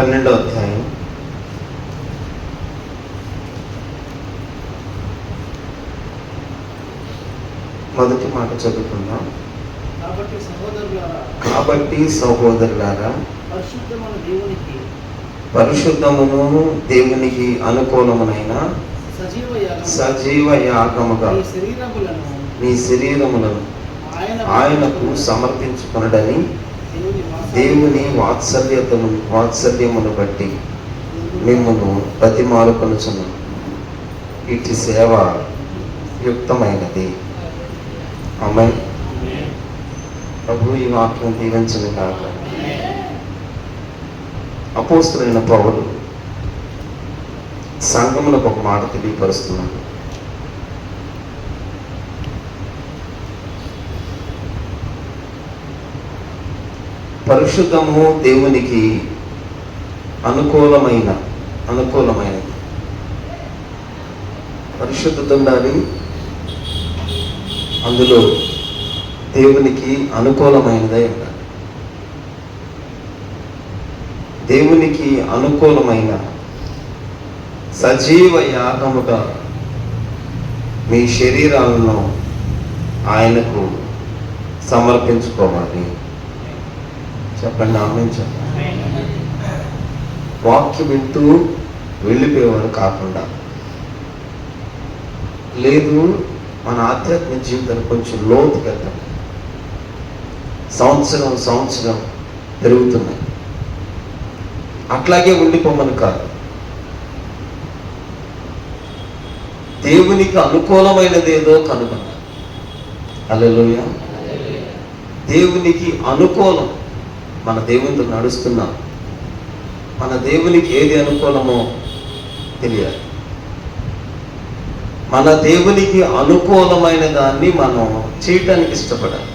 పన్నెండో అధ్యాయం. మొదటి మాట చదువుకుందాం. కాబట్టి సహోదరులారా పరిశుద్ధమైన దేవునికి అనుకూలమునైన సజీవ యాగం సజీవ యాగముగా మీ శరీరములను ఆయనకు సమర్పించుకునడని దేవుని వాత్సల్యతను వాత్సల్యమును బట్టి మిమ్మను బతిమాలుకొనుచును. ఇటు సేవ యుక్తమైనది. అమ్మాయి ప్రభు ఈ వాక్యం దీవించను కాక అపోస్తులైన పౌరులు సంఘములకు ఒక మాట తెలియపరుస్తున్నాను పరిశుద్ధము దేవునికి అనుకూలమైన అనుకూలమైనది. పరిశుద్ధత ఉండాలి అందులో దేవునికి అనుకూలమైనదే ఉండాలి. దేవునికి అనుకూలమైన సజీవ యాగముగా మీ శరీరాలను ఆయనకు సమర్పించుకోవాలి. చెప్పండి ఆమె చెప్పండి. వాక్యం వింటూ వెళ్ళిపోయేవారు కాకుండా. లేదు మన ఆధ్యాత్మిక జీవితాన్ని కొంచెం లోతుకి వెళ్తాం సంవత్సరం సంవత్సరం పెరుగుతున్నాయి. అట్లాగే ఉండిపోమని కాదు. దేవునికి అనుకూలమైనది ఏదో కనుగొన్నాం అల్లెలుయ దేవునికి అనుకూలం. మన దేవునితో నడుస్తున్నాం. మన దేవునికి ఏది అనుకూలమో తెలియాలి. మన దేవునికి అనుకూలమైన దాన్ని మనం చేయటానికి ఇష్టపడాలి.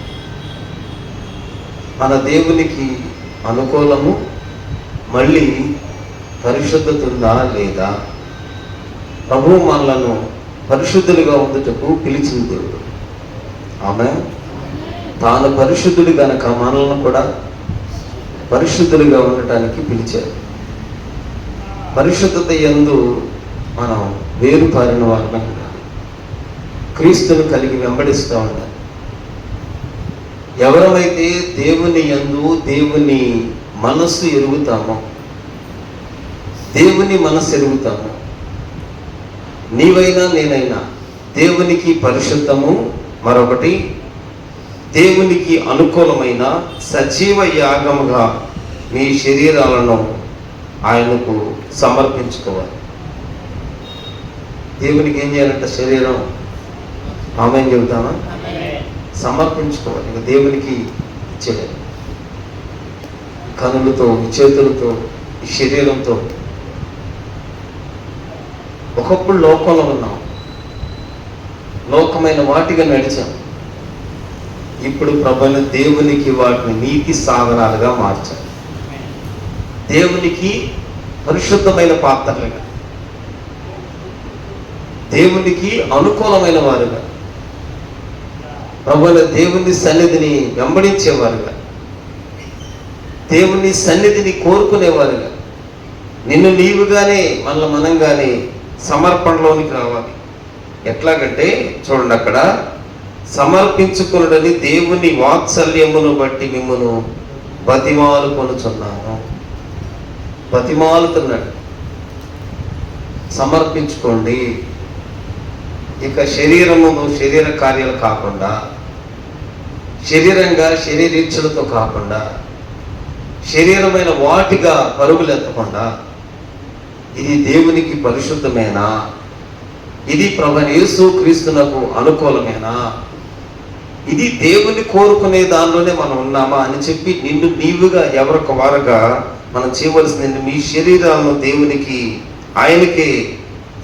మన దేవునికి అనుకూలము మళ్ళీ పరిశుద్ధత ఉందా లేదా? ప్రభు మనలను పరిశుద్ధులుగా ఉండుటకు పిలిచిన దేవుడు. ఆమె తాను పరిశుద్ధుడు గనక మనల్ని కూడా పరిశుద్ధులుగా ఉండటానికి పిలిచారు. పరిశుద్ధత ఎందు మనం వేరుపారిన వారిని క్రీస్తును కలిగి వెంబడిస్తూ ఉండాలి. ఎవరమైతే దేవుని యందు దేవుని మనస్సు ఎరుగుతామో దేవుని మనస్సు ఎరుగుతామో నీవైనా నేనైనా దేవునికి పరిశుద్ధము మరొకటి దేవునికి అనుకూలమైన సజీవ యాగముగా మీ శరీరాలను ఆయనకు సమర్పించుకోవాలి. దేవునికి ఏం చేయాలంటే శరీరం? ఆమె ఏం చెబుతామా? సమర్పించుకోవాలి. ఇక దేవునికి ఇచ్చేయాలి. కనులతో చేతులతో ఈ శరీరంతో. ఒకప్పుడు లోకంలో ఉన్నాం. లోకమైన వాటిగా నడిచాం. ఇప్పుడు ప్రభుని దేవునికి వాటిని నీతి సాధనాలుగా మార్చాం. దేవునికి పరిశుద్ధమైన పాత్రలుగా. దేవునికి అనుకూలమైన వారుగా. ప్రభుల దేవుని సన్నిధిని వెంబడించేవారుగా. దేవుని సన్నిధిని కోరుకునేవారుగా. నిన్ను నీవుగానే మనల్ని మనంగానే సమర్పణలోనికి రావాలి. ఎట్లాగంటే చూడండి అక్కడ సమర్పించుకున్నడని దేవుని వాత్సల్యమును బట్టి మిమ్మను బతిమాలు కొనుచున్నాను. బతిమాలుతున్నాడు సమర్పించుకోండి. ఇక శరీరము శరీర కార్యాలు కాకుండా శరీరంగా శరీరీచ్ఛలతో కాకుండా శరీరమైన వాటిగా పరుగులెత్తకుండా ఇది దేవునికి పరిశుద్ధమేనా? ఇది ప్రభు యేసు క్రీస్తునకు అనుకూలమేనా? ఇది దేవుని కోరుకునే దానిలోనే మనం ఉన్నామా అని చెప్పి నిన్ను నీవుగా ఎవరికి వారుగా మనం చేయవలసింది మీ శరీరాలను దేవునికి ఆయనకి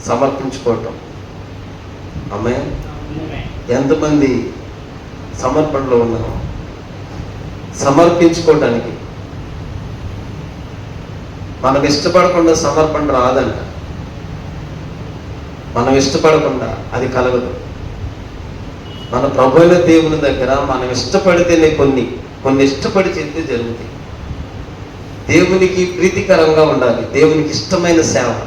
సమర్పించుకోవటం. అమ్మే ఎంతమంది సమర్పణలో ఉన్నాం సమర్పించుకోవటానికి. మనం ఇష్టపడకుండా సమర్పణ రాదంట. మనం ఇష్టపడకుండా అది కలగదు. మన ప్రభు అయిన దేవుని దగ్గర మనం ఇష్టపడితేనే కొన్ని కొన్ని ఇష్టపడి చెప్తే జరుగుతాయి. దేవునికి ప్రీతికరంగా ఉండాలి. దేవునికి ఇష్టమైన సేవ.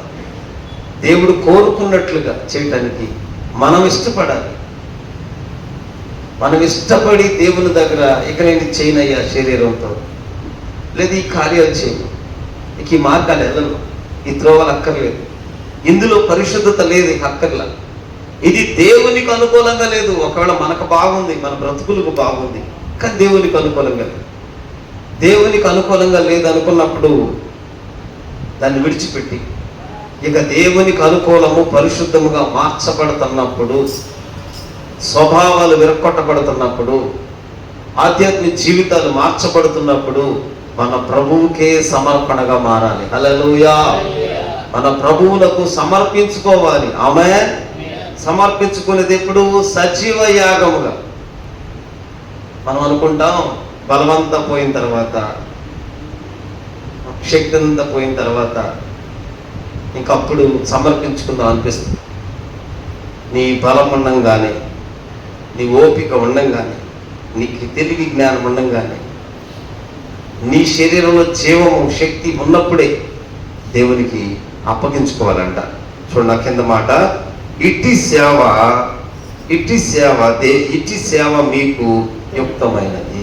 దేవుడు కోరుకున్నట్లుగా చేయటానికి మనం ఇష్టపడాలి. మనం ఇష్టపడి దేవుని దగ్గర ఇక నేను చేయనయ్యా శరీరంతో లేదు ఈ కార్యాలు చేయను ఇక ఈ మార్గాలు వెళ్ళను ఈ త్రోవలు అక్కర్లేదు. ఇందులో పరిశుద్ధత లేదు అక్కర్లా. ఇది దేవునికి అనుకూలంగా లేదు. ఒకవేళ మనకు బాగుంది మన బ్రతుకులకు బాగుంది కానీ దేవునికి అనుకూలంగా లేదు. దేవునికి అనుకూలంగా లేదనుకున్నప్పుడు దాన్ని విడిచిపెట్టి. ఇక దేవునికి అనుకూలము పరిశుద్ధముగా మార్చబడుతున్నప్పుడు స్వభావాలు విరక్కొట్టబడుతున్నప్పుడు ఆధ్యాత్మిక జీవితాలు మార్చబడుతున్నప్పుడు మన ప్రభువుకే సమర్పణగా మారాలి. హల్లెలూయా. మన ప్రభువులకు సమర్పించుకోవాలి. ఆమె సమర్పించుకునేది ఎప్పుడు సజీవ యాగముగా. మనం అనుకుంటాం బలవంతం పోయిన తర్వాత శక్తి అంతా పోయిన తర్వాత ఇంకప్పుడు సమర్పించుకుందాం అనిపిస్తుంది. నీ బలం ఉండంగానే నీ ఓపిక ఉండంగానే నీకు తెలివి జ్ఞానం ఉండంగానే నీ శరీరంలో జీవము శక్తి ఉన్నప్పుడే దేవునికి అప్పగించుకోవాలంట. చూడండి నా కింద మాట ఇట్టి సేవ ఇట్టి సేవ దే ఇట్టి సేవ మీకు యుక్తమైనది.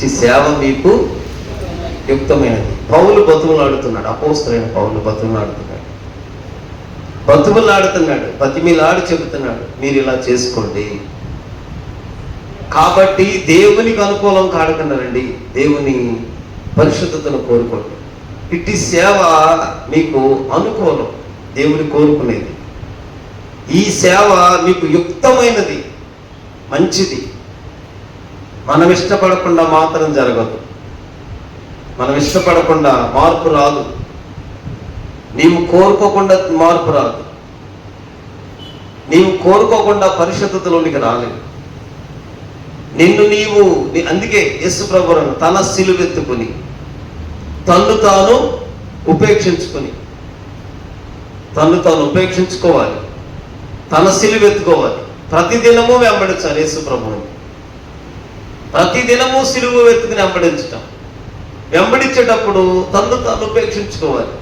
ఇట్టి సేవ మీకు యుక్తమైనది. పౌలు బతుములాడుతున్నాడు అపోస్తులైన పౌలు బతుములాడుతున్నాడు బతుములాడుతున్నాడు బతిమిలాడి చెబుతున్నాడు. మీరు ఇలా చేసుకోండి. కాబట్టి దేవునికి అనుకూలం కాడుకున్నారండి దేవుని పరిశుద్ధతను కోరుకోండి. ఇట్టి సేవ మీకు అనుకూలం. దేవుని కోరుకునేది. ఈ సేవ మీకు యుక్తమైనది. మంచిది. మనం ఇష్టపడకుండా మాత్రం జరగదు. మనం ఇష్టపడకుండా మార్పు రాదు. నీవు కోరుకోకుండా మార్పు రాదు. నీవు కోరుకోకుండా పరిశుద్ధతలోనికి రాలేదు. నిన్ను నీవు అందుకే యేసు ప్రభువును తన సిలువెత్తుకుని తన్ను తాను ఉపేక్షించుకుని తన్ను తాను ఉపేక్షించుకోవాలి. తన సిలువెత్తుకోవాలి. ప్రతిదినము వెంబడించాలి యేసు ప్రభువుని. ప్రతిదినము సిలువ వెతుకుని వెంబడించటం. వెంబడించేటప్పుడు తన్ను తాను ఉపేక్షించుకోవాలి.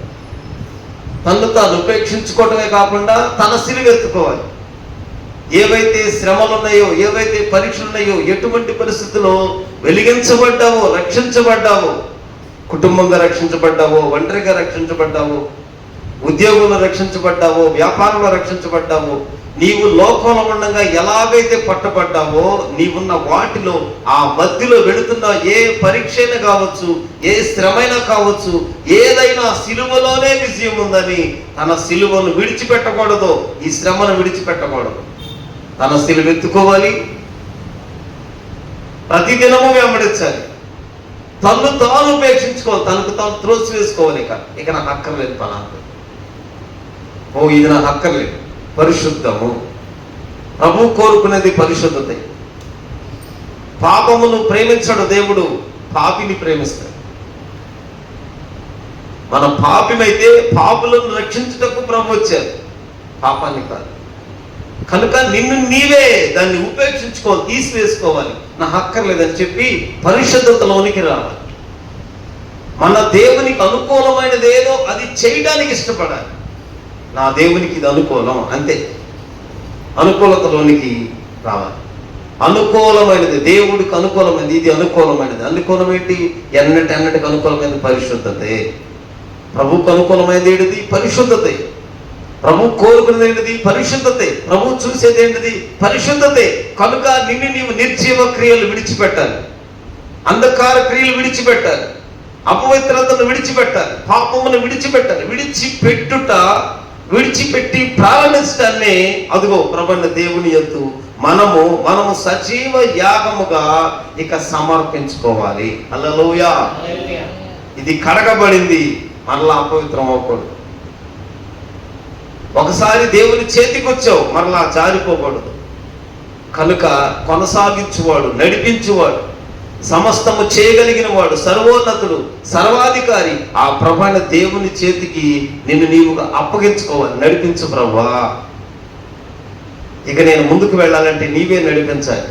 తన్ను తాను ఉపేక్షించుకోవటమే కాకుండా తన సిలువెత్తుకోవాలి ఏవైతే శ్రమలు ఉన్నాయో ఏవైతే పరీక్షలు ఉన్నాయో ఎటువంటి పరిస్థితుల్లో వెలిగించబడ్డావో రక్షించబడ్డావో కుటుంబంగా రక్షించబడ్డావో ఒంటరిగా రక్షించబడ్డావో ఉద్యోగంలో రక్షించబడ్డావో వ్యాపారంలో రక్షించబడ్డావో నీవు లోకంలో ఉండగా ఎలాగైతే పట్టబడ్డావో నీవున్న వాటిలో ఆ మధ్యలో వెళుతున్న ఏ పరీక్ష అయినా కావచ్చు ఏ శ్రమైనా కావచ్చు ఏదైనా సిలువలోనే విజయం ఉందని తన సిలువను విడిచిపెట్టకూడదు ఈ శ్రమను విడిచిపెట్టకూడదు. తన సిలువ ఎత్తుకోవాలి ప్రతిదినము వెంబడించాలి. తను తాను ఉపేక్షించుకోవాలి తనకు తాను త్రోసి వేసుకోవాలి ఇక. ఇక నాకు అక్కర్లేదు పలాంటి. ఓ ఇది నాకు అక్కర్లేదు. పరిశుద్ధము. ప్రభు కోరుకునేది పరిశుద్ధత. పాపమును ప్రేమించడు దేవుడు పాపిని ప్రేమిస్తాడు. మన పాపిమైతే పాపులను రక్షించుటకు ప్రభు వచ్చారు పాపాన్ని కాదు. కనుక నిన్ను నీవే దాన్ని ఉపేక్షించుకోవాలి తీసివేసుకోవాలి. నా అక్కర్లేదని చెప్పి పరిశుద్ధతలోనికి రావాలి. మన దేవునికి అనుకూలమైనది ఏదో అది చేయడానికి ఇష్టపడాలి. నా దేవునికి ఇది అనుకూలం అంతే. అనుకూలతలోనికి రావాలి. అనుకూలమైనది దేవుడికి అనుకూలమైనది ఇది అనుకూలమైనది. అనుకూలం ఏంటి? ఎన్నటి ఎన్నటికి అనుకూలమైనది? పరిశుద్ధతే. ప్రభుకు అనుకూలమైనది ఏంటిది? పరిశుద్ధతే. ప్రభు కోరుకునేది ఏంటిది? పరిశుద్ధతే. ప్రభు చూసేది ఏంటిది? పరిశుద్ధతే. కనుక నిన్ను నీవు నిర్జీవ క్రియలు విడిచిపెట్టాలి. అంధకార క్రియలు విడిచిపెట్టాలి. అపవిత్రతను విడిచిపెట్టాలి. పాపమును విడిచిపెట్టాలి. విడిచిపెట్టుట విడిచిపెట్టి ప్రారంభించడాన్ని అదిగో ప్రబండ దేవుని యొద్దు మనము మనము సజీవ యాగముగా ఇక సమర్పించుకోవాలి. అల్లలోయ ఇది కడగబడింది మరలా అపవిత్రం అవ్వకూడదు ఒకసారి దేవుని చేతికి వచ్చావు మరలా జారిపోకూడదు. కనుక కొనసాగించువాడు నడిపించువాడు సమస్తము చేయగలిగిన వాడు సర్వోన్నతుడు సర్వాధికారి. ఆ ప్రభాన దేవుని చేతికి నిన్ను నీవుగా అప్పగించుకోవాలి నడిపించు ప్రభా. ఇక నేను ముందుకు వెళ్ళాలంటే నీవే నడిపించాలి.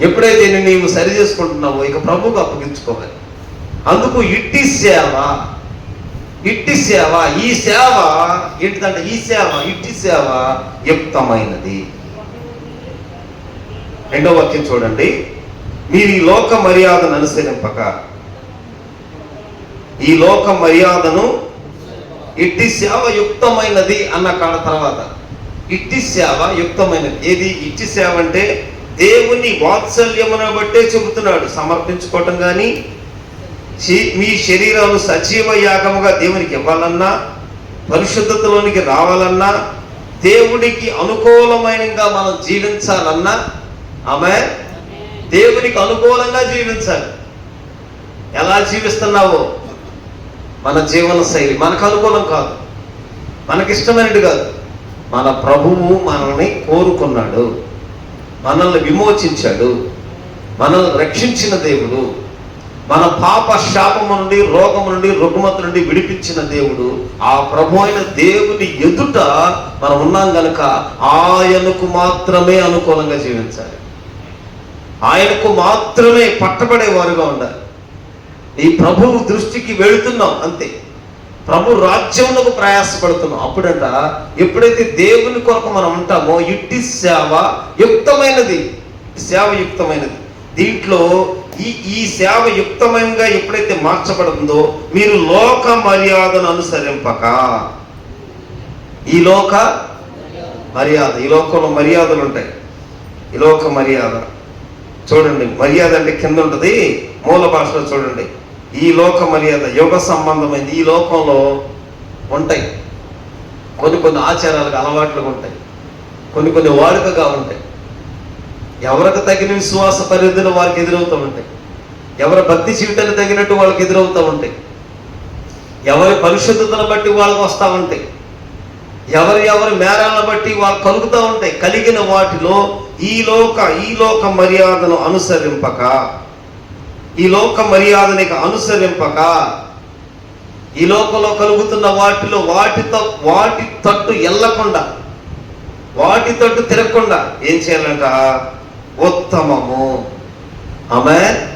ఎప్పుడైతే నేను నీవు సరి చేసుకుంటున్నావో ఇక ప్రభువుకు అప్పగించుకోవాలి. అందుకు ఇట్టి సేవ ఇట్టి సేవ ఈ సేవ ఏంటిదంటే ఈ సేవ ఇట్టి సేవ యుక్తమైనది. రెండో వాక్యం చూడండి. మీరు ఈ లోక మర్యాదను అనుసరింపక. ఈ లోక మర్యాదను ఇట్టి సేవ యుక్తమైనది అన్న కాడ తర్వాత. ఇట్టి సేవ యుక్తమైనది. ఏది? ఇట్టి సేవ అంటే దేవుని వాత్సల్యమును బట్టే చెబుతున్నాడు. సమర్పించుకోవటం కానీ మీ శరీరాలు సజీవ యాగముగా దేవునికి ఇవ్వాలన్నా పరిశుద్ధతలోనికి రావాలన్నా దేవుడికి అనుకూలమైనగా మనం జీవించాలన్నా ఆమె దేవునికి అనుకూలంగా జీవించాలి. ఎలా జీవిస్తున్నావో? మన జీవన శైలి మనకు అనుకూలం కాదు. మనకిష్టమైనది కాదు. మన ప్రభువు మనల్ని కోరుకున్నాడు. మనల్ని విమోచించాడు. మనల్ని రక్షించిన దేవుడు. మన పాప శాపము నుండి రోగము నుండి రుగ్మత నుండి విడిపించిన దేవుడు. ఆ ప్రభు అయిన దేవుని ఎదుట మనం ఉన్నాం గనక ఆయనకు మాత్రమే అనుకూలంగా జీవించాలి. ఆయనకు మాత్రమే పట్టబడేవారుగా ఉండాలి. ఈ ప్రభువు దృష్టికి వెళుతున్నాం అంతే. ప్రభు రాజ్యమునకు ప్రయాసపడుతున్నాం. అప్పుడంట ఎప్పుడైతే దేవుని కొరకు మనం ఉంటామో ఇట్టి సేవ యుక్తమైనది. సేవ యుక్తమైనది. దీంట్లో ఈ ఈ సేవ యుక్తమైనగా ఎప్పుడైతే మార్చబడుతుందో మీరు లోక మర్యాదను అనుసరింపక. ఈ లోక మర్యాద. ఈ లోకంలో మర్యాదలు ఉంటాయి. ఈ లోక మర్యాద. చూడండి మర్యాద అంటే కింద ఉంటుంది మూల భాషలో చూడండి. ఈ లోక మర్యాద యుగ సంబంధమైంది ఈ లోకంలో ఉంటాయి. కొన్ని కొన్ని ఆచారాలకు అలవాట్లుగా ఉంటాయి. కొన్ని కొన్ని వాడుకగా ఉంటాయి. ఎవరికి తగిన విశ్వాస పరిధిలో వారికి ఎదురవుతూ ఉంటాయి. ఎవరి భక్తి జీవితానికి తగినట్టు వాళ్ళకి ఎదురవుతూ ఉంటాయి. ఎవరి పరిశుద్ధతను బట్టి వాళ్ళకి వస్తూ ఉంటాయి. ఎవరి ఎవరి మేరాలను బట్టి వాళ్ళు కలుగుతూ ఉంటాయి. కలిగిన వాటిలో ఈ లోక ఈ లోక మర్యాదను అనుసరింపక ఈ లోక మర్యాదనికి అనుసరింపక ఈ లోకంలో కలుగుతున్న వాటిలో వాటితో వాటి తట్టు ఎల్లకుండా వాటి తట్టు తిరగకుండా ఏం చేయాలంట? ఉత్తమము. ఆమె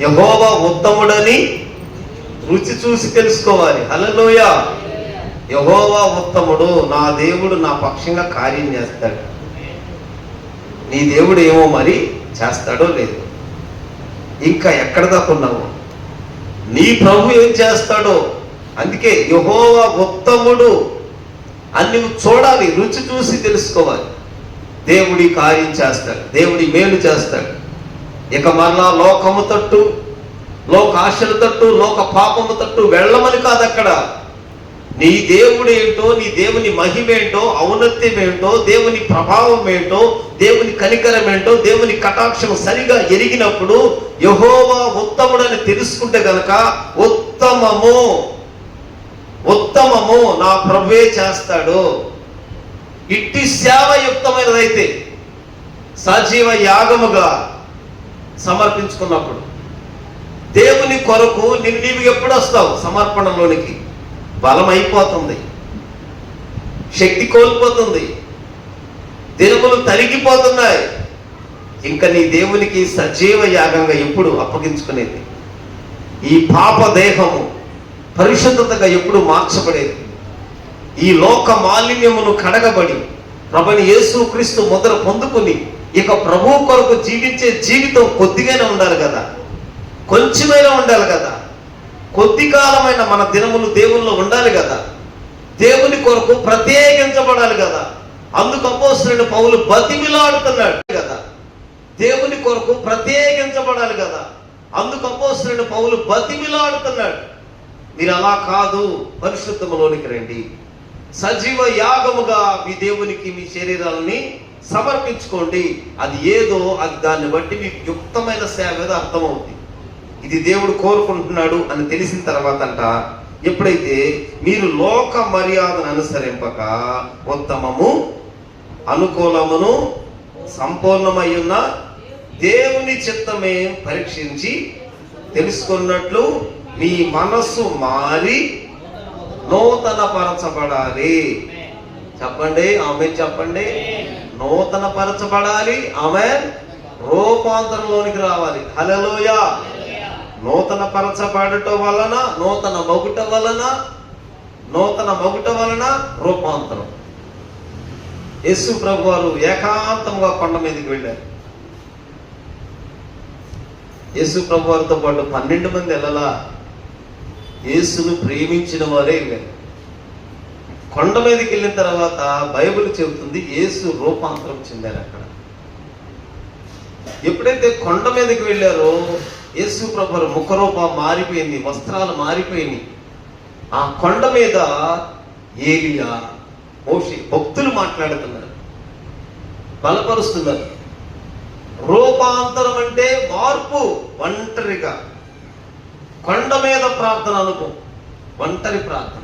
యహోవా ఉత్తముడని రుచి చూసి తెలుసుకోవాలి. హలలోయ యహోవా ఉత్తముడు నా దేవుడు నా పక్షంగా కార్యం చేస్తాడు. నీ దేవుడు ఏమో మరి చేస్తాడో లేదు. ఇంకా ఎక్కడ దాకా నీ ప్రభు ఏం చేస్తాడో? అందుకే యహోవా ఉత్తముడు అని నువ్వు చూడాలి రుచి చూసి తెలుసుకోవాలి. దేవుడి కార్యం చేస్తాడు దేవుడి మేలు చేస్తాడు. ఇక మరలా లోకము తట్టు లోక ఆశల తట్టు లోక పాపము తట్టు వెళ్ళమని కాదు అక్కడ. నీ దేవుడు ఏంటో నీ దేవుని మహిమేంటో ఔన్నత్యం ఏంటో దేవుని ప్రభావం ఏంటో దేవుని కనికరం ఏంటో దేవుని కటాక్షం సరిగా ఎరిగినప్పుడు యహోవా ఉత్తముడని తెలుసుకుంటే గనక ఉత్తమము ఉత్తమము నా ప్రభువే చేస్తాడు. ఇట్టి సేవయుక్తమైనదైతే సజీవ యాగముగా సమర్పించుకున్నప్పుడు దేవుని కొరకు నిన్ను నీవు ఎప్పుడు వస్తావు సమర్పణలోనికి? బలం అయిపోతుంది శక్తి కోల్పోతుంది. దినములు తరిగిపోతున్నాయి. ఇంకా నీ దేవునికి సజీవ యాగంగా ఎప్పుడు అప్పగించుకునేది. ఈ పాప దేహము పరిశుద్ధతగా ఎప్పుడు మార్చబడేది. ఈ లోక మాలిన్యమును కడగబడి ప్రభుని యేసు క్రీస్తు ముద్ర పొందుకుని ఇక ప్రభు కొరకు జీవించే జీవితం కొద్దిగానే ఉండాలి కదా. కొంచెమైనా ఉండాలి కదా. కొద్ది కాలమైన మన దినములు దేవుల్లో ఉండాలి కదా. దేవుని కొరకు ప్రత్యేకించబడాలి కదా. అందుకు అపోసరుడు పౌలు బతిమిలాడుతున్నాడు కదా. దేవుని కొరకు ప్రత్యేకించబడాలి కదా. అందుకు అపోసరుడు పౌలు బతిమిలాడుతున్నాడు. మీరు అలా కాదు పరిశుద్ధములోనికి రండి. సజీవ యాగముగా మీ దేవునికి మీ శరీరాలని సమర్పించుకోండి. అది ఏదో అది దాన్ని బట్టి మీకు యుక్తమైన సేవ ఏదో అర్థమవుతుంది. ఇది దేవుడు కోరుకుంటున్నాడు అని తెలిసిన తర్వాత అంట ఎప్పుడైతే మీరు లోక మర్యాదను అనుసరింపక ఉత్తమము అనుకూలమును సంపూర్ణమై ఉన్న దేవుని చిత్తమే పరీక్షించి తెలుసుకున్నట్లు మీ మనస్సు మారి నూతన పరచబడాలి చెప్పండి ఆమె చెప్పండి. నూతన పరచబడాలి ఆమె రూపాంతరంలోనికి రావాలి. హలలోయా నూతన పరచబడట వలన నూతన మగుట వలన నూతన మగుట వలన రూపాంతరం. యేసు ప్రభు వారు ఏకాంతంగా కొండ మీదకి వెళ్ళారు. యేసు ప్రభు వారితో పాటు పన్నెండు మంది వెళ్ళలా యేసును ప్రేమించిన వారే వెళ్ళారు. కొండ మీదకి వెళ్ళిన తర్వాత బైబిల్ చెబుతుంది యేసు రూపాంతరం చెందారు అక్కడ. ఎప్పుడైతే కొండ మీదకి వెళ్ళారో యేసు ప్రభు ముఖరూప మారిపోయింది వస్త్రాలు మారిపోయింది ఆ కొండ మీద ఏలియా మోషి భక్తులు మాట్లాడుతున్నారు బలపరుస్తున్నారు. రూపాంతరం అంటే మార్పు ఒంటరిగా. కొండ మీద ప్రార్థన అనుకో ఒంటరి ప్రార్థన.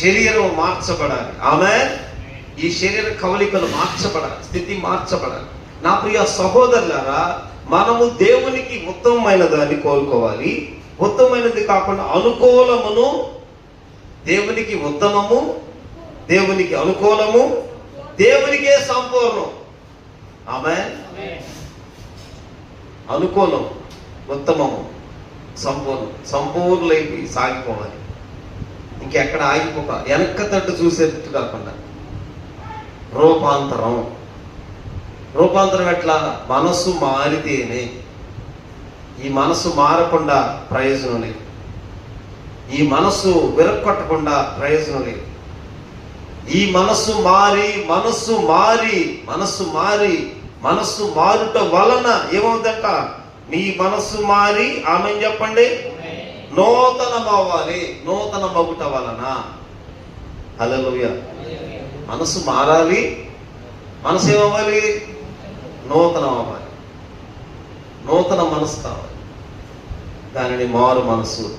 శరీరం మార్చబడాలి. ఆమె ఈ శరీర కవలికలు మార్చబడాలి స్థితి మార్చబడాలి. నా ప్రియ సహోదరులారా మనము దేవునికి ఉత్తమమైన దాన్ని కోరుకోవాలి. ఉత్తమమైనది కాకుండా అనుకూలమును దేవునికి ఉత్తమము దేవునికి అనుకూలము దేవునికే సంపూర్ణం. ఆమె అనుకూలం ఉత్తమము సంపూర్ణం. సంపూర్ణులైపోయి సాగిపోవాలి. ఇంకెక్కడ ఆగిపోక వెనక్క తట్టు చూసేటట్టు కాకుండా రూపాంతరం. రూపాంతరం ఎట్లా మనస్సు మారితేనే ఈ మనస్సు మారకుండా ప్రయోజనం లేదు. ఈ మనస్సు విరక్కొట్టకుండా ప్రయోజనం లేదు. ఈ మనస్సు మారి మనస్సు మారి మనస్సు మారి మనస్సు మారుట వలన ఏమవుతుందంట? నీ మనస్సు మారి ఆమె చెప్పండి? నూతన అవ్వాలి నూతన మగుట వలన. హలో మనసు మారాలి మనసు ఏమవ్వాలి? నూతనం అవ్వాలి నూతన మనసు కావాలి. దానిని మారు మనసు.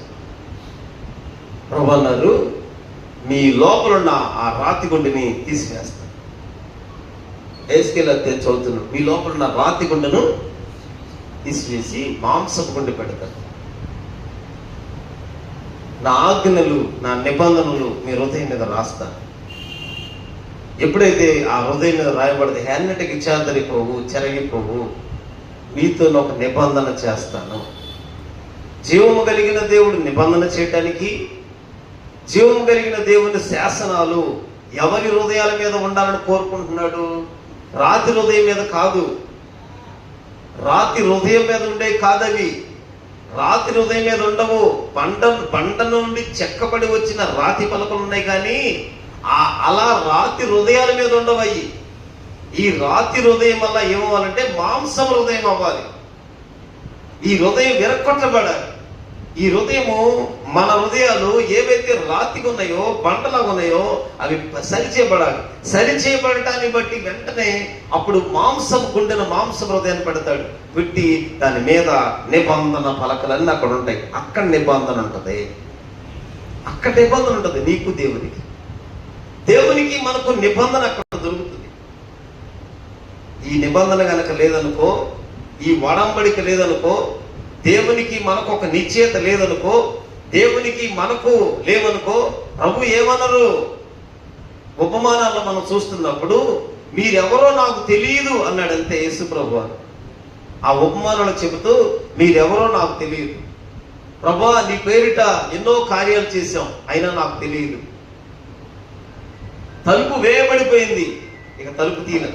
ప్రభు మీ లోపలున్న ఆ రాతి గుండెని తీసివేస్తాను ఏసుకెళ్ళి చదువుతున్నాడు. మీ లోపలున్న రాతి గుండెను తీసివేసి మాంసపు గుండె పెడతారు. నా ఆజ్ఞలు నా నిబంధనలు మీ హృదయం మీద రాస్తాను ఎప్పుడైతే ఆ హృదయం మీద రాయబడితే ఎన్నటికి చెదరిపోవు చెరగిపోవు మీతో ఒక నిబంధన చేస్తాను. జీవము కలిగిన దేవుడు నిబంధన చేయటానికి జీవము కలిగిన దేవుని శాసనాలు ఎవరి హృదయాల మీద ఉండాలని కోరుకుంటున్నాడు? రాతి హృదయం మీద కాదు. రాతి హృదయం మీద ఉండే కాదవి. రాతి హృదయం మీద ఉండవు. బండ బండ నుండి చెక్కబడి వచ్చిన రాతి పలకలు ఉన్నాయి కానీ ఆ అలా రాతి హృదయాల మీద ఉండవయ్యి. ఈ రాతి హృదయం వల్ల ఏమవ్వాలంటే మాంసం హృదయం అవ్వాలి. ఈ హృదయం విరక్కొట్టబడాలి. ఈ హృదయము మన హృదయాలు ఏవైతే రాతిగా ఉన్నాయో బండలాగా ఉన్నాయో అవి సరిచేయబడాలి సరిచేయబడటాన్ని బట్టి వెంటనే అప్పుడు మాంసం గుండెను మాంసం హృదయాన్ని పెడతాడు. పెట్టి దాని మీద నిబంధన పలకలన్నీ అక్కడ ఉంటాయి. అక్కడ నిబంధన ఉంటుంది. అక్కడ నిబంధన ఉంటుంది నీకు దేవునికి. దేవునికి మనకు నిబంధన అక్కడ దొరుకుతుంది. ఈ నిబంధన కనుక లేదనుకో ఈ వడంబడిక లేదనుకో దేవునికి మనకు ఒక నిశ్చయత లేదనుకో దేవునికి మనకు లేవనుకో ప్రభు ఏమన్నారు ఉపమానాలను మనం చూస్తున్నప్పుడు మీరెవరో నాకు తెలియదు అన్నాడంతే యేసు ప్రభు ఆ ఉపమానాలు చెబుతూ మీరెవరో నాకు తెలియదు. ప్రభా నీ పేరిట ఎన్నో కార్యాలు చేశాం అయినా నాకు తెలియదు. తలుపు వేయబడిపోయింది. ఇక తలుపు తీల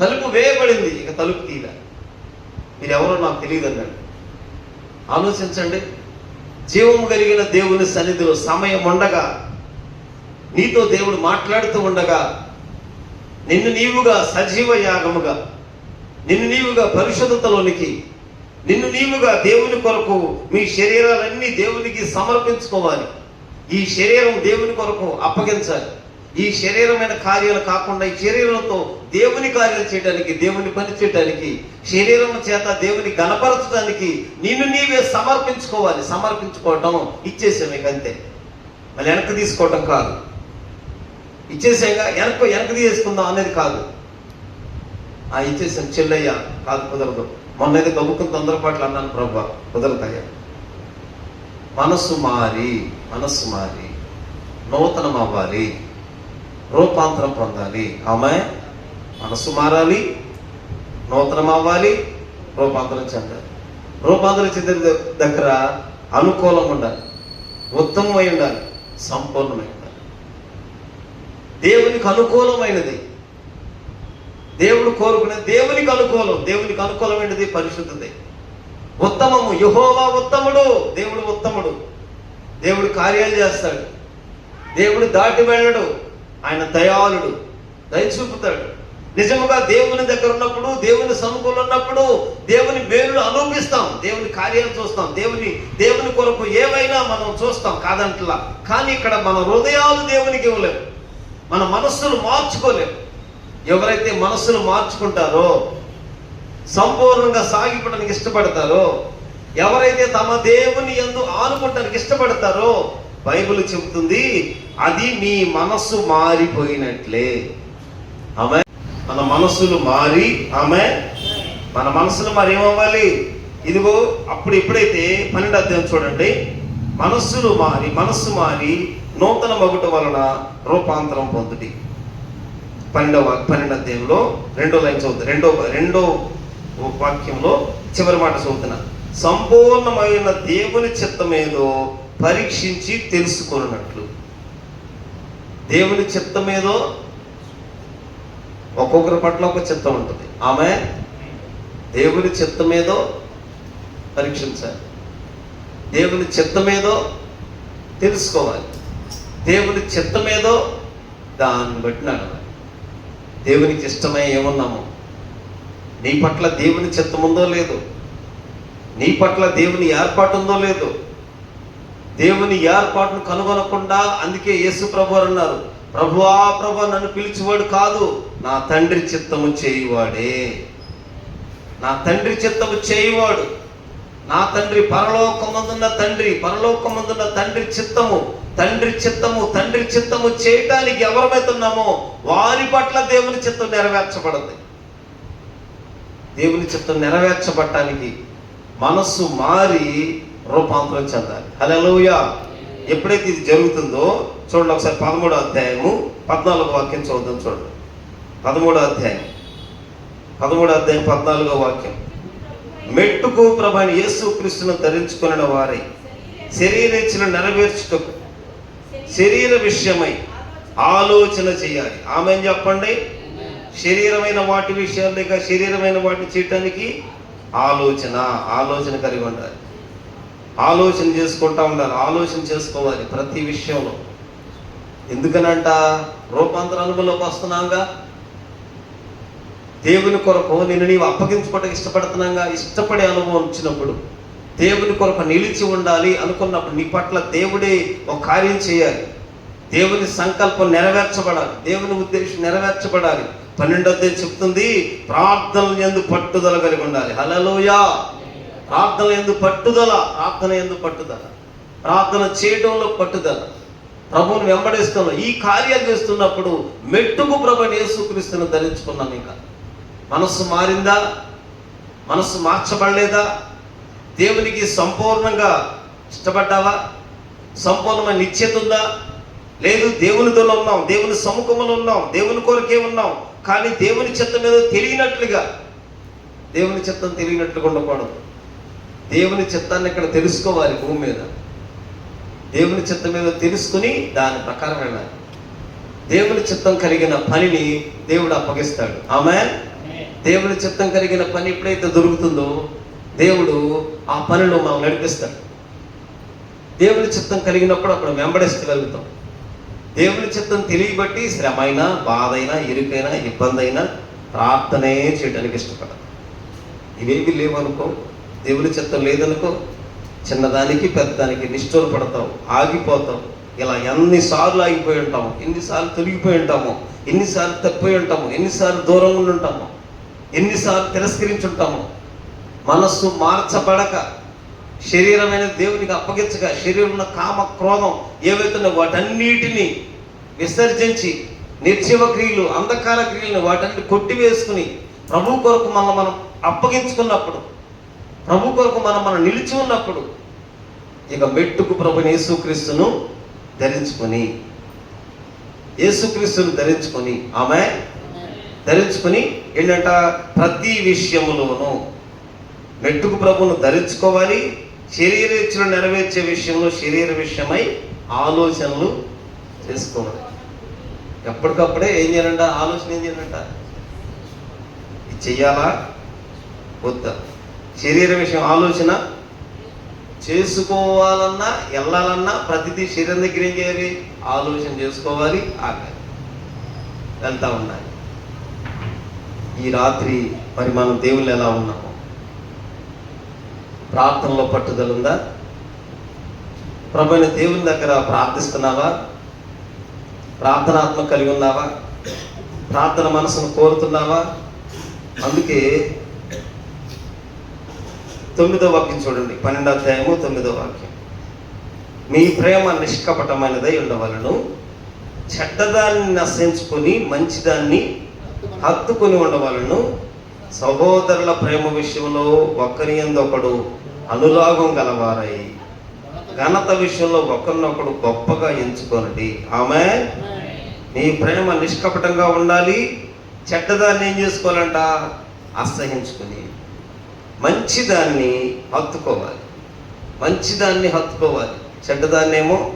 తలుపు వేయబడింది. ఇక తలుపు తీల ఎవరో నాకు తెలియదు అన్నాడు. ఆలోచించండి. జీవము కలిగిన దేవుని సన్నిధిలో సమయం ఉండగా నీతో దేవుడు మాట్లాడుతూ ఉండగా నిన్ను నీవుగా సజీవ యాగముగా నిన్ను నీవుగా పరిశుద్ధతలోనికి నిన్ను నీవుగా దేవుని కొరకు మీ శరీరాలన్నీ దేవునికి సమర్పించుకోవాలి. ఈ శరీరం దేవుని కొరకు అప్పగించాలి. ఈ శరీరమైన కార్యాలు కాకుండా ఈ శరీరంతో దేవుని కార్యాలు చేయడానికి దేవుని పని చేయడానికి శరీరం చేత దేవుని గణపరచడానికి నిన్ను నీవే సమర్పించుకోవాలి. సమర్పించుకోవటం ఇచ్చేసాం మీకు అంతే మళ్ళీ వెనక్కి తీసుకోవటం కాదు. ఇచ్చేసాక వెనక్కు వెనక్కి తీసుకుందాం అనేది కాదు. ఆ ఇచ్చేసాం చెల్లయ్య కాదు కుదరదు. మొన్న అయితే గబుక్కుని తొందరపాట్లు అన్నాను ప్రభా కుదరదయ్యా. మనస్సు మారి మనస్సు మారి నూతనం అవ్వాలి రూపాంతరం పొందాలి. ఆమె మనస్సు మారాలి నూతనం అవ్వాలి రూపాంతరం చెందాలి. రూపాంతరం చెందిన దగ్గర అనుకూలం ఉండాలి ఉత్తమమై ఉండాలి సంపూర్ణమై ఉండాలి. దేవునికి అనుకూలమైనది. దేవుడు కోరుకునే దేవునికి అనుకూలం. దేవునికి అనుకూలమైనది పరిశుద్ధది ఉత్తమము. యహోవా ఉత్తముడు. దేవుడు ఉత్తముడు. దేవుడు కార్యాలు చేస్తాడు. దేవుడు దాటి వెళ్ళడు. ఆయన దయాళుడు దయ చూపుతాడు. నిజముగా దేవుని దగ్గర ఉన్నప్పుడు దేవుని సముఖంలో ఉన్నప్పుడు దేవుని మేలును అనుభవిస్తాం దేవుని కార్యాలు చూస్తాం దేవుని దేవుని కొరకు ఏవైనా మనం చూస్తాం కాదంటలా. కానీ ఇక్కడ మన హృదయాలు దేవునికి ఇవ్వలేము మన మనస్సును మార్చుకోలేము ఎవరైతే మనస్సును మార్చుకుంటారో సంపూర్ణంగా సాగిపోవడానికి ఇష్టపడతారో ఎవరైతే తమ దేవుని ఎందు ఆనుకుంటానికి ఇష్టపడతారో బైబిల్ చెబుతుంది అది మీ మనస్సు మారిపోయినట్లే. ఆమె మన మనస్సులు మారి ఆమె మన మనసులు మరి ఏమవ్వాలి? ఇదిగో అప్పుడు ఎప్పుడైతే పన్నెండు అధ్యాయం చూడండి మనస్సులు మారి మనస్సు మారి నూతన మగుట వలన రూపాంతరం పొందుటి పన్నెండవ పన్నెండు అధ్యాయంలో రెండో లైన్ చదువుతుంది రెండో రెండో వాక్యంలో చివరి మాట చదువుతున్నా. సంపూర్ణమైన దేవుని చిత్తమేదో పరీక్షించి తెలుసుకున్నట్లు దేవుని చిత్తమేదో ఒక్కొక్కరి పట్ల ఒక చిత్తం ఉంటుంది. ఆమె దేవుని చిత్తమేదో పరీక్షించాలి. దేవుని చిత్తమేదో తెలుసుకోవాలి. దేవుని చిత్తమేదో దాన్ని బట్టి నడవాలి. దేవునికి ఇష్టమై ఏమున్నామో? నీ పట్ల దేవుని చిత్తం ఉందో లేదో నీ పట్ల దేవుని ఏర్పాటు ఉందో లేదో దేవుని ఏర్పాటును కనుగొనకుండా అందుకే యేసు ప్రభు వారు అన్నారు ప్రభువా ప్రభు నన్ను పిలిచేవాడు కాదు నా తండ్రి చిత్తము చేయువాడే. నా తండ్రి చిత్తము చేయువాడు. నా తండ్రి పరలోకమందున్న తండ్రి పరలోకమందున్న తండ్రి చిత్తము తండ్రి చిత్తము తండ్రి చిత్తము చేయటానికి ఎవరమైతున్నామో వారి పట్ల దేవుని చిత్తం నెరవేర్చబడింది. దేవుని చిత్తం నెరవేర్చబడటానికి మనస్సు మారి రూపాంతరం చెందాలి. హలోయ ఎప్పుడైతే ఇది జరుగుతుందో చూడండి ఒకసారి పదమూడో అధ్యాయము పద్నాలుగో వాక్యం చూద్దాం చూడండి. పదమూడో అధ్యాయం. పదమూడో అధ్యాయం పద్నాలుగో వాక్యం. మెట్టుకు ప్రభాని యేసు క్రీస్తును ధరించుకున్న వారై శరీరేచ్ఛను నెరవేర్చుటకు శరీర విషయమై ఆలోచన చేయాలి. ఆమె చెప్పండి. శరీరమైన వాటి విషయాలు లేక శరీరమైన వాటిని చేయటానికి ఆలోచన ఆలోచన కలిగి ఉండాలి. ఆలోచన చేసుకుంటా ఉండాలి ఆలోచన చేసుకోవాలి ప్రతి విషయంలో. ఎందుకనంట రూపాంతర అనుభవంలోకి వస్తున్నాగా దేవుని కొరకు నేను నీవు అప్పగించుకోవడానికి ఇష్టపడుతున్నాగా ఇష్టపడే అనుభవం వచ్చినప్పుడు దేవుని కొరకు నిలిచి ఉండాలి అనుకున్నప్పుడు నీ పట్ల దేవుడే ఒక కార్యం చేయాలి. దేవుని సంకల్పం నెరవేర్చబడాలి. దేవుని ఉద్దేశం నెరవేర్చబడాలి. పన్నెండో చెప్తుంది ప్రార్థనలు ఎందు పట్టుదల కలిగి ఉండాలి. హలలోయా ప్రార్థన ఎందు పట్టుదల ప్రార్థన ఎందు పట్టుదల. ప్రార్థన చేయడంలో పట్టుదల. ప్రభువుని వెంబడిస్తున్నాం ఈ కార్యాలు చేస్తున్నప్పుడు మెట్టుకు ప్రభు యేసుక్రీస్తుని ధరించుకున్నాం ఇంకా. మనస్సు మారిందా? మనస్సు మార్చబడలేదా? దేవునికి సంపూర్ణంగా ఇష్టపడ్డావా? సంపూర్ణమైన నిశ్చేత ఉందా? లేదు దేవునితో ఉన్నాం దేవుని సముఖంలో ఉన్నాం దేవుని కొరకే ఉన్నాం. కానీ దేవుని చిత్తం మీద తెలియనట్లుగా దేవుని చిత్తం తెలియనట్లుగా ఉండకూడదు. దేవుని చిత్తాన్ని ఇక్కడ తెలుసుకోవాలి భూమి మీద. దేవుని చిత్తం మీద తెలుసుకుని దాని ప్రకారం వెళ్ళాలి. దేవుని చిత్తం కలిగిన పనిని దేవుడు అప్పగిస్తాడు. ఆమె దేవుని చిత్తం కలిగిన పని ఎప్పుడైతే దొరుకుతుందో దేవుడు ఆ పనిలో మనం నడిపిస్తాడు. దేవుని చిత్తం కలిగినప్పుడు అప్పుడు వెంబడిస్తగలుగుతాం దేవుని చిత్తం తెలియబట్టి శ్రమైనా బాధ అయినా ఇరుకైనా ఇబ్బంది అయినా ప్రార్థనే చేయడానికి ఇష్టపడదు ఇవేవి లేవనుకో దేవుని చిత్తం లేదనుకో చిన్నదానికి పెద్దదానికి నిష్ఠూర పడతావు ఆగిపోతావు ఇలా ఎన్నిసార్లు ఆగిపోయి ఉంటాము ఎన్నిసార్లు తొలగిపోయి ఉంటాము ఎన్నిసార్లు తప్పిపోయి ఉంటాము ఎన్నిసార్లు దూరంగా ఉండి ఉంటాము ఎన్నిసార్లు తిరస్కరించుంటాము మనస్సు మార్చబడక శరీరమైన దేవునికి అప్పగించక శరీరంలో కామ క్రోధం ఏవైతున్నాయో వాటన్నిటిని విసర్జించి నిర్జీవ క్రియలు అంధకార క్రియలను వాటన్ని కొట్టివేసుకుని ప్రభు కొరకు మనం మనం అప్పగించుకున్నప్పుడు ప్రభు కొరకు మనం మనం నిలిచి ఉన్నప్పుడు ఇక మెట్టుకు ప్రభు యేసుక్రీస్తును ధరించుకొని యేసుక్రీస్తును ధరించుకొని ఆమె ధరించుకొని ఏంటంట? ప్రతి విషయములోను మెట్టుకు ప్రభువును ధరించుకోవాలి శరీర ఇచ్చిన నెరవేర్చే విషయంలో శరీర విషయమై ఆలోచనలు చేసుకోవాలి. ఎప్పటికప్పుడే ఏం చేయాలంట? ఆలోచన ఏం చేయాలంట? ఇది చెయ్యాలా? వద్దా? శరీర విషయం ఆలోచన. చేసుకోవాలన్నా వెళ్ళాలన్నా ప్రతిదీ శరీరం దగ్గర ఏం చేయాలి? ఆలోచన చేసుకోవాలి ఆగాలి. వెళ్తూ ఉండాలి. ఈ రాత్రి మరి మనం దేవుళ్ళు ఎలా ఉన్నాము. ప్రార్థనలో పట్టుదల ఉందా? ప్రభుత్వ దేవుని దగ్గర ప్రార్థిస్తున్నావా? ప్రార్థనాత్మ కలిగి ఉన్నావా? ప్రార్థన మనసును కోరుతున్నావా? అందుకే తొమ్మిదో వాక్యం చూడండి. పన్నెండో అధ్యాయము తొమ్మిదో వాక్యం. మీ ప్రేమ నిష్కపటమైనదై ఉండవలను చెడ్డదాన్ని నశించుకొని మంచిదాన్ని హత్తుకొని ఉండవలను సహోదరుల ప్రేమ విషయంలో ఒకరి ఒకడు అనురాగం గలవారై ఘనత విషయంలో ఒకరినొకడు గొప్పగా ఎంచుకోనండి. ఆమె నీ ప్రేమ నిష్కపటంగా ఉండాలి చెడ్డదాన్ని ఏం చేసుకోవాలంట? అసహించుకుని. మంచిదాన్ని హత్తుకోవాలి. మంచిదాన్ని హత్తుకోవాలి. చెడ్డదాన్నేమో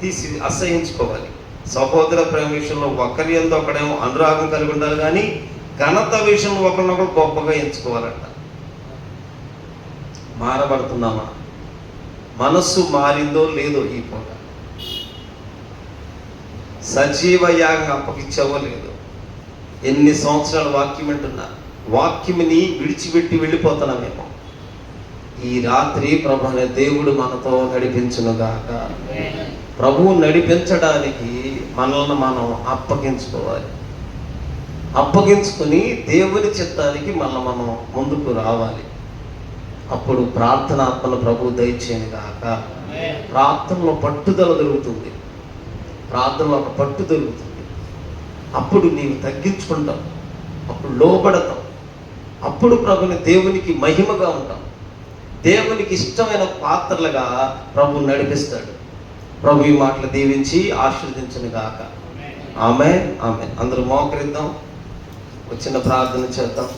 తీసి అసహించుకోవాలి. సహోదర ప్రేమ విషయంలో ఒకరి ఎందు ఒకడేమో అనురాగం కలిగి ఉండాలి కానీ ఘనత విషయంలో ఒకరినొకరు గొప్పగా ఎంచుకోవాలంట. మారబడుతున్నామా? మనస్సు మారిందో లేదో ఈ పూట. సజీవ యాగం అప్పగిచ్చావో లేదో. ఎన్ని సంవత్సరాలు వాక్యం వింటున్నారు వాక్యముని విడిచిపెట్టి వెళ్ళిపోతున్నామేమో ఈ రాత్రి ప్రభు అనే దేవుడు మనతో నడిపించునుగాక. ప్రభువు నడిపించడానికి మనల్ని మనం అప్పగించుకోవాలి. అప్పగించుకుని దేవుని చిత్తానికి మళ్ళీ మనం ముందుకు రావాలి. అప్పుడు ప్రార్థనాత్మను ప్రభు దయచేయను గాక. ప్రార్థనలో పట్టుదల దొరుకుతుంది. ప్రార్థనలో ఒక పట్టు దొరుకుతుంది. అప్పుడు నీవు తగ్గించుకుంటావు. అప్పుడు లోబడతావు. అప్పుడు ప్రభుని దేవునికి మహిమగా ఉంటాం. దేవునికి ఇష్టమైన పాత్రలుగా ప్రభు నడిపిస్తాడు. ప్రభు ఈ మాటలు దీవించి ఆశీర్వదించను గాక. ఆమె ఆమె అందరూ మోకరిద్దాం. వచ్చిన ప్రార్థన చేద్దాం.